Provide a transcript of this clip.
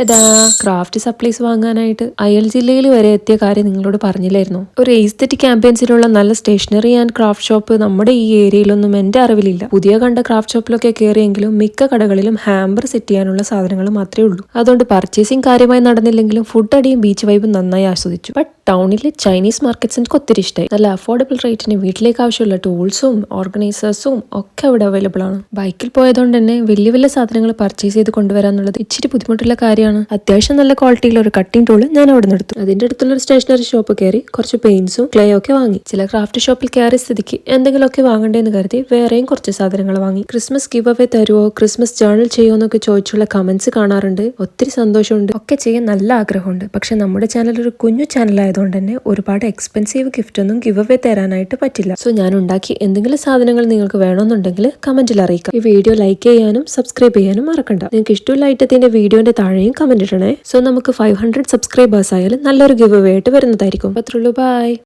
ടടാ craft supplies വാങ്ങാനായിട്ട് അയൽ ജില്ലയിൽ വരെ എത്തിയ കാര്യം നിങ്ങളോട് പറഞ്ഞില്ലായിരുന്നു. ഒരു എയ്സ്തെറ്റിക് ക്യാമ്പയിൻസിലുള്ള നല്ല സ്റ്റേഷനറി ആൻഡ് ക്രാഫ്റ്റ് ഷോപ്പ് നമ്മുടെ ഈ ഏരിയയിലൊന്നും എന്റെ അറിവിലില്ല. പുതിയ കണ്ട ക്രാഫ്റ്റ് ഷോപ്പിലൊക്കെ കയറിയെങ്കിലും മിക്ക കടകളിലും ഹാമ്പർ സെറ്റ് ചെയ്യാനുള്ള സാധനങ്ങൾ മാത്രമേ ഉള്ളൂ. അതുകൊണ്ട് പർച്ചേസിംഗ് കാര്യമായി നടന്നില്ലെങ്കിലും ഫുഡ് അടിയും ബീച്ച് വൈബും നന്നായി ആസ്വദിച്ചു. ബട്ട് ടൗണിലെ ചൈനീസ് മാർക്കറ്റ്സ് എനിക്ക് ഒത്തിരി ഇഷ്ടമായി നല്ല അഫോർഡബിൾ റേറ്റിന് വീട്ടിലേക്ക് ആവശ്യമുള്ള ടൂൾസും ഓർഗനൈസേഴ്സും ഒക്കെ അവിടെ അവൈലബിൾ ആണ്. ബൈക്കിൽ പോയതുകൊണ്ട് തന്നെ വലിയ വലിയ സാധനങ്ങൾ പർച്ചേസ് ചെയ്ത് കൊണ്ടുവരാന്നുള്ളത് ഇച്ചിരി ബുദ്ധിമുട്ടുള്ള കാര്യമാണ്. അത്യാവശ്യം നല്ല ക്വാളിറ്റിയിലുള്ള ഒരു കട്ടിംഗ് ടൂൾ ഞാൻ അവിടെ നിന്ന് എടുത്തു അതിന്റെ അടുത്തുള്ള ഒരു സ്റ്റേഷനറി ഷോപ്പ് കയറി കുറച്ച് പെയിൻസും ക്ലേ ഒക്കെ വാങ്ങി. ചില ക്രാഫ്റ്റ് ഷോപ്പിൽ കയറിയ സ്ഥിതിക്ക് എന്തെങ്കിലുമൊക്കെ വാങ്ങണ്ടേന്ന് കരുതി വേറെയും കുറച്ച് സാധനങ്ങൾ വാങ്ങി. ക്രിസ്മസ് ഗിവ് അവേ തരുമോ ക്രിസ്മസ് ജേണൽ ചെയ്യുമോ എന്നൊക്കെ ചോദിച്ചുള്ള കമന്റ്സ് കാണാറുണ്ട്. ഒത്തിരി സന്തോഷമുണ്ട്. ഒക്കെ ചെയ്യാൻ നല്ല ആഗ്രഹമുണ്ട്. പക്ഷെ നമ്മുടെ ചാനൽ ഒരു കുഞ്ഞു ചാനൽ ആയതുകൊണ്ട് തന്നെ ഒരുപാട് എക്സ്പെൻസീവ് ഗിഫ്റ്റ് ഒന്നും ഗിവ് അവേ തരാനായിട്ട് പറ്റില്ല. സോ ഞാൻ ഉണ്ടാക്കി എന്തെങ്കിലും സാധനങ്ങൾ നിങ്ങൾക്ക് വേണമെന്നുണ്ടെങ്കിൽ കമന്റിൽ അറിയിക്കാം. ഈ വീഡിയോ ലൈക്ക് ചെയ്യാനും സബ്സ്ക്രൈബ് ചെയ്യാനും മറക്കണ്ട. നിങ്ങൾക്ക് ഇഷ്ടമുള്ള ഐറ്റത്തിന്റെ വീഡിയോന്റെ താഴെയും കമന്റ് ഇടണേ. സോ നമുക്ക് ഫൈവ് ഹൺഡ്രഡ് സബ്സ്ക്രൈബേഴ്സ് ആയാലും നല്ലൊരു ഗിവ് അവേ ആയിട്ട് വരുന്നതായിരിക്കും. അത്രയുള്ളൂ ബൈ